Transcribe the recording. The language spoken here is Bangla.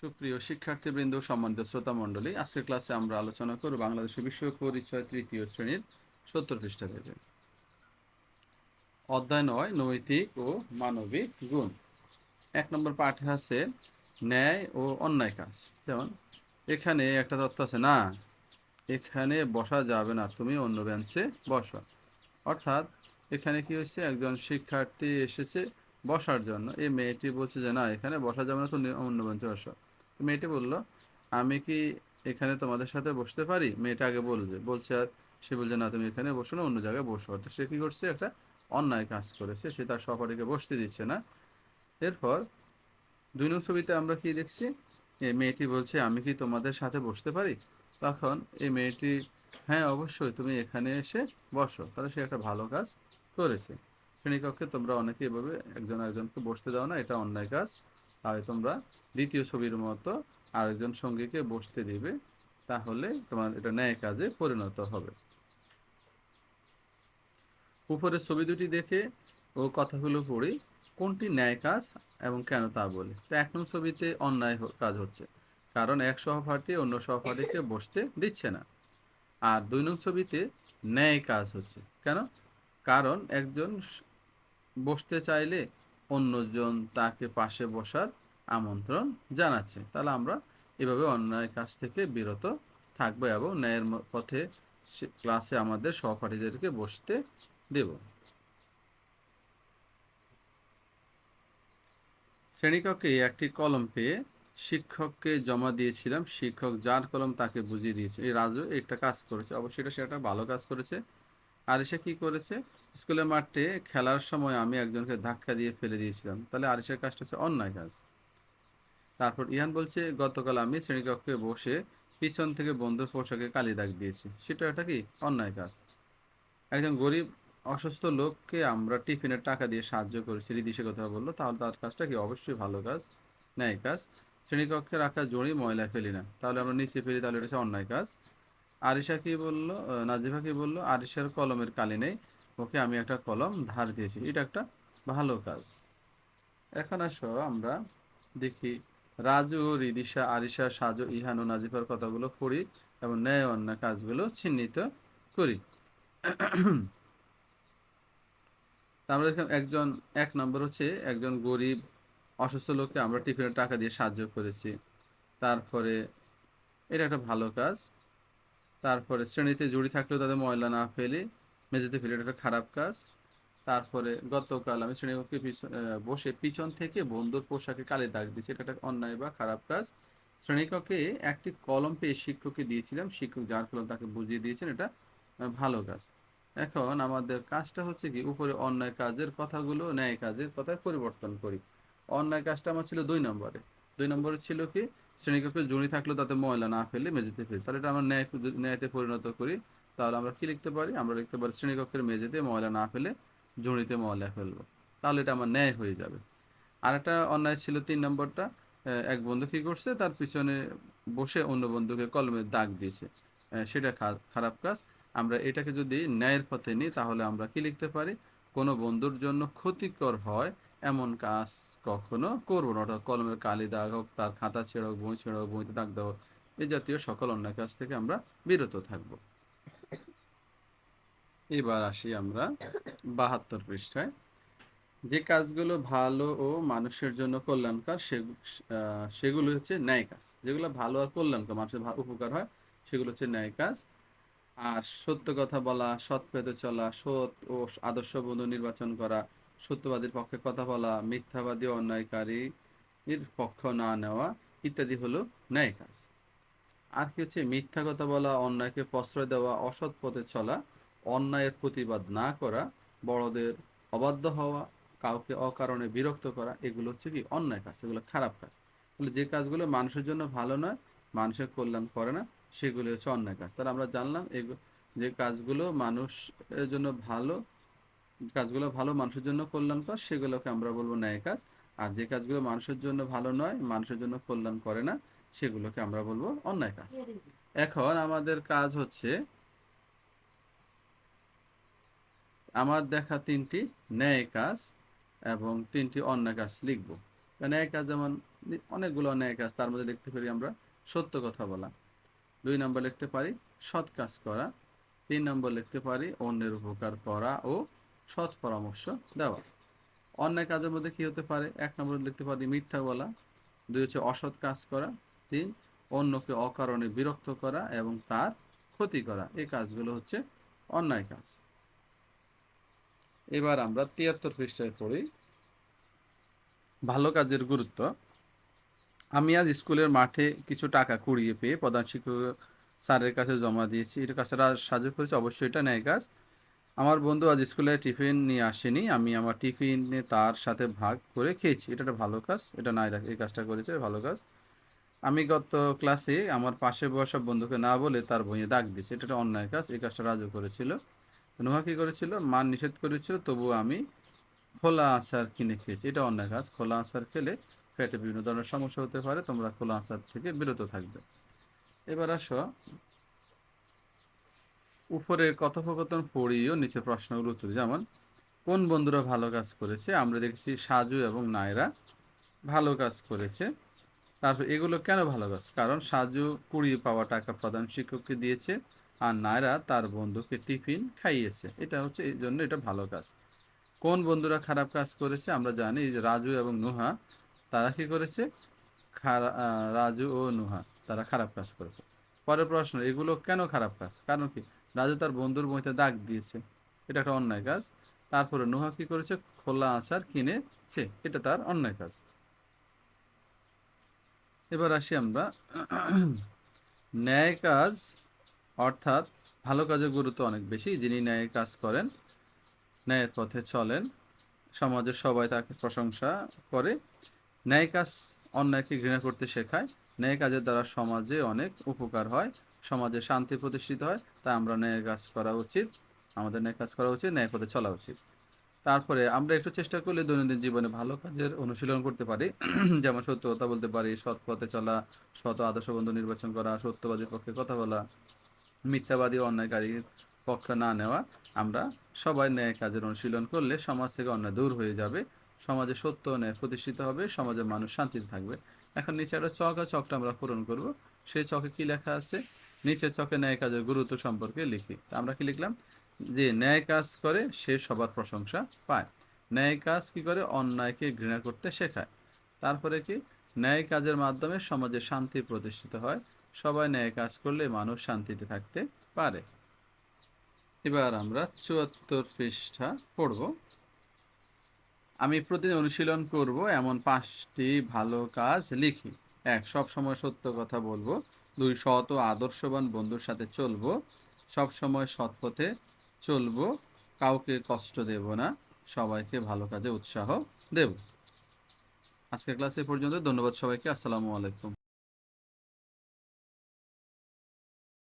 সুপ্রিয় শিক্ষার্থীবৃন্দ, সম্মানিত শ্রোতা মণ্ডলী, আজকের ক্লাসে আমরা আলোচনা করব বাংলাদেশের বিশ্ব পরিচয় তৃতীয় শ্রেণির সত্তর পৃষ্ঠা থেকে অধ্যায় নয়, নৈতিক ও মানবিক গুণ। এক নম্বর পাঠে আছে, ন্যায় ও অন্যায় কাজ। যেমন, এখানে একটা তথ্য আছে, না, এখানে বসা যাবে না, তুমি অন্য বেঞ্চে বসো। অর্থাৎ, এখানে কি হচ্ছে একজন শিক্ষার্থী এসেছে বসার জন্য। এই মেয়েটি বলছে যে, না, এখানে বসা যাবে না, তুমি অন্য বেঞ্চে বসো। মেয়েটি বলল, আমি কি এখানে তোমাদের সাথে বসতে পারি? মেয়েটা আগে বলছে বলছে আর সে বলছে না, তুমি এখানে বসো না, অন্য জায়গায় বসো। অর্থাৎ সে কি করছে, একটা অন্যায় কাজ করেছে, সে তার সহপাঠীকে বসতে দিচ্ছে না। এরপর দুই নং ছবিতে আমরা কি দেখছি? এই মেয়েটি বলছে, আমি কি তোমাদের সাথে বসতে পারি? তখন এই মেয়েটি হ্যাঁ অবশ্যই, তুমি এখানে এসে বসো। তাহলে সে একটা ভালো কাজ করেছে। শ্রেণীকক্ষে তোমরা অনেকে এভাবে একজন একজনকে বসতে দাও না, এটা অন্যায় কাজ। আর তোমরা দ্বিতীয় ছবির মতো আরেকজন সঙ্গীকে বসতে দিবে, তাহলে তোমার এটা ন্যায় কাজে পরিণত হবে। উপরের ছবি দুটি দেখে ও কথাগুলো পড়ি, কোনটি ন্যায় কাজ এবং কেন তা বলি। তো এক নম্বর ছবিতে অন্যায় কাজ হচ্ছে, কারণ এক সহপাঠী অন্য সহপাঠীকে বসতে দিচ্ছে না। আর দুই নং ছবিতে ন্যায় কাজ হচ্ছে, কেন? কারণ একজন বসতে চাইলে অন্যজন তাকে পাশে বসার আমন্ত্রণ জানাচ্ছে। তাহলে আমরা এভাবে অন্যায় কাজ থেকে বিরত থাকব এবং ন্যায়ের পথে ক্লাসে আমাদের সহপাঠীদেরকে বসতে দেব। শ্রেণীকক্ষে একটি কলম পেয়ে শিক্ষককে জমা দিয়েছিলাম। শিক্ষক যার কলম তাকে বুঝিয়ে দিয়েছে। এই রাজু একটা কাজ করেছে। অবশ্যই এটা সে একটা ভালো কাজ করেছে। আর এসে কি করেছে? স্কুলের মাঠে খেলার সময় আমি একজনকে ধাক্কা দিয়ে ফেলে দিয়েছিলাম। তাহলে আরিসের কাজটা হচ্ছে অন্যায় কাজ। তারপর ইহান বলছে, গতকাল আমি শ্রেণীকক্ষে বসে পিছন থেকে বন্ধুর পোশাকে কালি দাগ দিয়েছি। সেটা একটা কি? অন্যায় কাজ। একজন গরিব, অসুস্থ লোককে আমরা টিফিনের টাকা দিয়ে সাহায্য করেছি। রিদিসে কথা বলল, তাহলে তার কাজটা কি? অবশ্যই ভালো কাজ, ন্যায় কাজ। শ্রেণীকক্ষে রাখা জড়ি ময়লা ফেলি না। তাহলে আমরা নিচে ফেলি, তাহলে এটা হচ্ছে অন্যায় কাজ। আরিশা কি বলল? নাজিফা কি বলল? আরিশার কলমের কালি নেই। ওকে, আমি একটা কলম ধার দিয়েছি। এটা একটা ভালো কাজ। এখন আসো, আমরা দেখি। রাজু, রিদিশা, আরিশা, সাজু, ইহান ও নাজিফার কথাগুলো পড়ি এবং ন্যায় ও অন্যায় কাজগুলো চিহ্নিত করি। আমরা দেখলাম একজন, এক নম্বর হচ্ছে একজন গরিব, অসুস্থ লোককে আমরা টিফিনের টাকা দিয়ে সাহায্য করেছি। তারপরে এটা একটা ভালো কাজ। তারপরে শ্রেণীতে জুড়ি থাকলেও তাদের ময়লা না ফেলে মেঝেতে ফেলে, এটা খারাপ কাজ। তারপরে গতকাল আমি শ্রেণীকক্ষে বসে পিছন থেকে বন্ধুর পোশাকে কালি দাগ দিয়েছি, এটা একটা অন্যায় বা খারাপ কাজ। শ্রেণীকক্ষে একটি কলম পেয়ে শিক্ষককে দিয়েছিলাম, শিক্ষক যার কলম তাকে বুঝিয়ে দিয়েছেন, এটা ভালো কাজ। এখন আমাদের কাজটা হচ্ছে কি, উপরে অন্যায় কাজের কথাগুলো, ন্যায় কাজের কথায় পরিবর্তন করি। অন্যায় কাজটা আমার ছিল দুই নম্বরে। দুই নম্বরে ছিল কি শ্রেণীকক্ষে জড়ি থাকলেও তাতে ময়লা না ফেলে মেঝেতে ফেলি। তাহলে এটা আমরা ন্যায় ন্যায়তে পরিণত করি। তাহলে আমরা কি লিখতে পারি? আমরা লিখতে পারি শ্রেণীকক্ষের মেঝেতে ময়লা না ফেলে জড়িতে ময়লা ফেলব। তাহলে এটা আমার ন্যায় হয়ে যাবে। আর একটা অন্যায় ছিল তিন নম্বরটা। এক বন্ধু কি করছে? তার পিছনে বসে অন্য বন্ধুকে কলমে দাগ দিয়েছে। সেটা খারাপ কাজ। আমরা এটাকে যদি ন্যায়ের পথে নিই, তাহলে আমরা কি লিখতে পারি? কোনো বন্ধুর জন্য ক্ষতিকর হয় এমন কাজ কখনো করব না। অর্থাৎ কলমের কালি দাগ হোক, তার খাতা ছেড়ে বই ছেড়ে বইতে দাগ দেওয়া হোক এই জাতীয় সকল অন্যায় কাজ থেকে আমরা বিরত থাকব। এবার আসি আমরা বাহাত্তর পৃষ্ঠায়। যে কাজগুলো ভালো ও মানুষের জন্য কল্যাণকর সেগুলো হচ্ছে ন্যায় কাজ। যেগুলো ভালো আর কল্যাণকর, মানুষের উপকার হয়, সেগুলো হচ্ছে ন্যায় কাজ। আর সত্য কথা বলা, সৎ পথে চলা, সৎ ও আদর্শ বন্ধু নির্বাচন করা সত্যবাদীর পক্ষে কথা বলা, মিথ্যাবাদী অন্যায়কারীর পক্ষ না নেওয়া ইত্যাদি হলো ন্যায় কাজ। আর কি হচ্ছে? মিথ্যা কথা বলা, অন্যায়কে প্রশ্রয় দেওয়া, অসৎ পথে চলা, অন্যায়ের প্রতিবাদ না করা, বড়দের অবাধ্য হওয়া, কাউকে অকারণে বিরক্ত করা, এগুলো হচ্ছে কি? অন্যায় কাজ, এগুলো খারাপ কাজ। তাহলে যে কাজগুলো মানুষের জন্য ভালো নয়, মানুষের কল্যাণ করে না সেগুলো হচ্ছে অন্যায় কাজ। তাহলে আমরা জানলাম যে কাজগুলো মানুষের জন্য ভালো কাজগুলো ভালো মানুষের জন্য কল্যাণকর সেগুলোকে আমরা বলব ন্যায় কাজ। আর যে কাজগুলো মানুষের জন্য ভালো নয় মানুষের জন্য কল্যাণ করে না সেগুলোকে আমরা বলব অন্যায় কাজ। এখন আমাদের কাজ হচ্ছে আমার দেখা তিনটি ন্যায় কাজ এবং তিনটি অন্যায় কাজ লিখব। ন্যায় কাজ যেমন অনেকগুলো অন্যায় কাজ তার মধ্যে লিখতে পারি আমরা সত্য কথা বলা। দুই নম্বর লিখতে পারি সৎ কাজ করা। তিন নম্বর লিখতে পারি অন্যের উপকার করা ও সৎ পরামর্শ দেওয়া। অন্যায় কাজের মধ্যে কি হতে পারে? এক নম্বর লিখতে পারি, মিথ্যা বলা। দুই হচ্ছে অসৎ কাজ করা। তিন, অন্যকে অকারণে বিরক্ত করা এবং তার ক্ষতি করা। এই কাজগুলো হচ্ছে অন্যায় কাজ। এবার আমরা তিয়াত্তর পৃষ্ঠায় পড়ি। ভালো কাজের গুরুত্ব। আমি আজ স্কুলের মাঠে কিছু টাকা কুড়িয়ে পেয়ে প্রধান শিক্ষক স্যারের কাছে জমা দিয়েছি। এটা কাছে সাহায্য করেছে, অবশ্যই এটা ন্যায় কাজ। আমার বন্ধু আজ স্কুলে টিফিন নিয়ে আসেনি, আমি আমার টিফিনে তার সাথে ভাগ করে খেয়েছি। এটা একটা ভালো কাজ, এটা নাই এই কাজটা করেছে, ভালো কাজ। আমি গত ক্লাসে আমার পাশে বসা বন্ধুকে না বলে তার বইয়ে দাগ দিয়েছি। এটা একটা অন্যায় কাজ, এই কাজটা রাজু করেছিল। নোহা কী করেছিল? মান নিষেধ করেছিল, তবুও আমি খোলা আচার কিনে খেয়েছি। এটা অন্যায় কাজ, খোলা আচার খেলে পেটে বিভিন্ন ধরনের সমস্যা হতে পারে, তোমরা খোলা আচার থেকে বিরত থাকবে। এবার আসো উপরের কথোপকথন পড়িও নিচে প্রশ্নগুলো উত্তর যেমন, কোন বন্ধুরা ভালো কাজ করেছে? আমরা দেখছি সাজু এবং নায়রা ভালো কাজ করেছে। তারপর এগুলো কেন ভালো কাজ? কারণ সাজু কুড়িয়ে পাওয়া টাকা প্রধান শিক্ষককে দিয়েছে আর নায়রা তার বন্ধুকে টিফিন খাইয়েছে। এটা হচ্ছে এই জন্য এটা ভালো কাজ। কোন বন্ধুরা খারাপ কাজ করেছে? আমরা জানি যে রাজু এবং নুহা, তারা কি করেছে? রাজু ও নুহা, তারা খারাপ কাজ করেছে। পরের প্রশ্ন, এগুলো কেন খারাপ কাজ? কারণ কি? রাজু তার বন্ধুর বইতে দাগ দিয়েছে। এটা একটা অন্যায় কাজ। তারপরে নুহা কি করেছে? খোলা আচার কিনেছে এটা তার অন্যায় কাজ। এবার আসি আমরা। ন্যায় কাজ অর্থাৎ ভালো কাজের গুরুত্ব অনেক বেশি। যিনি ন্যায় কাজ করেন, ন্যায়ের পথে চলেন, সমাজের সবাই তাকে প্রশংসা করে। ন্যায় কাজ অন্যায়কে ঘৃণা করতে শেখায়। ন্যায় কাজের দ্বারা সমাজে অনেক উপকার হয়। সমাজে শান্তি প্রতিষ্ঠিত হয় তাই আমরা ন্যায় কাজ করা উচিত। আমাদের ন্যায় কাজ করা উচিত, ন্যায় পথে চলা উচিত। তারপরে আমরা একটু চেষ্টা করলে দৈনন্দিন জীবনে ভালো কাজের অনুশীলন করতে পারি। যেমন সত্য কথা বলতে পারি, সৎ পথে চলা, সৎ আদর্শ বন্ধু নির্বাচন করা, সত্যবাদীর পক্ষে কথা বলা, মিথ্যাবাদী অন্যায়কারীর পক্ষ না নেওয়া। আমরা সবাই ন্যায় কাজের অনুশীলন করলে সমাজ থেকে অন্যায় দূর হয়ে যাবে। সমাজে সত্য ন্যায় প্রতিষ্ঠিত হবে, সমাজের মানুষ শান্তিতে থাকবে। এখন নিচে একটা চক, আর চকটা আমরা পূরণ করব। সেই চকে কি লেখা আছে? নিচের চকে ন্যায় কাজের গুরুত্ব সম্পর্কে লিখি। আমরা কি লিখলাম? যে ন্যায় কাজ করে সে সবার প্রশংসা পায়। ন্যায় কাজ কি করে? অন্যায়কে ঘৃণা করতে শেখায়। তারপরে কি? ন্যায় কাজের মাধ্যমে সমাজে শান্তি প্রতিষ্ঠিত হয়। সবাই ন্যায় কাজ করলে মানুষ শান্তিতে থাকতে পারে। এবার আমরা চুয়াত্তর পৃষ্ঠা পড়ব। আমি প্রতিদিন অনুশীলন করব, এমন পাঁচটি ভালো কাজ লিখি। এক সব সময় সত্য কথা বলব। দুই সৎ ও আদর্শবান বন্ধুর সাথে চলবো। সবসময় সৎ পথে চলবো। কাউকে কষ্ট দেব না। সবাইকে ভালো কাজে উৎসাহ দেব। আজকের ক্লাস এ পর্যন্ত। ধন্যবাদ সবাইকে। আসসালামু আলাইকুম।